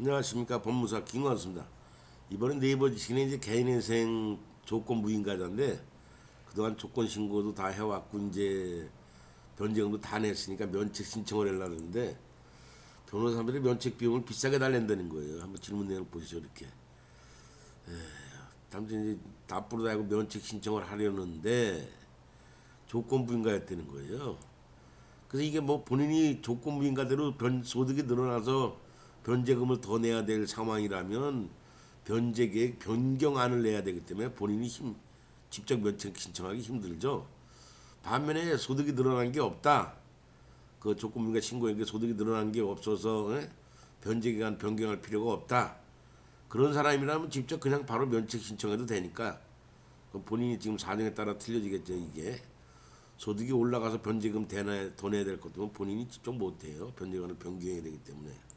안녕하십니까 법무사 김광수입니다. 이번에 네이버 지식에 이제 개인회생 조건 무인가자인데 그동안 조건 신고도 다 해왔고 이제 변제금도 다 냈으니까 면책 신청을 하려고 했는데 변호사들이 면책 비용을 비싸게 달랜다는 거예요. 한번 질문 내용 보시죠 이렇게. 담당 이제 납부도 하고 면책 신청을 하려는데 조건 부인가였다는 거예요. 그래서 이게 뭐 본인이 조건 부인가대로 변 소득이 늘어나서 변제금을 더 내야 될 상황이라면 변제 계획 변경안을 내야 되기 때문에 본인이 힘 직접 면책 신청하기 힘들죠. 반면에 소득이 늘어난 게 없다. 그 조건 부인가 신고한 게 소득이 늘어난 게 없어서 예? 변제 기간 변경할 필요가 없다. 그런 사람이라면 직접 그냥 바로 면책 신청해도 되니까 그 본인이 지금 사정에 따라 틀려지겠죠 이게 소득이 올라가서 변제금 대나 더 내야 될 것도 본인이 직접 못해요 변제금을 변경해야 되기 때문에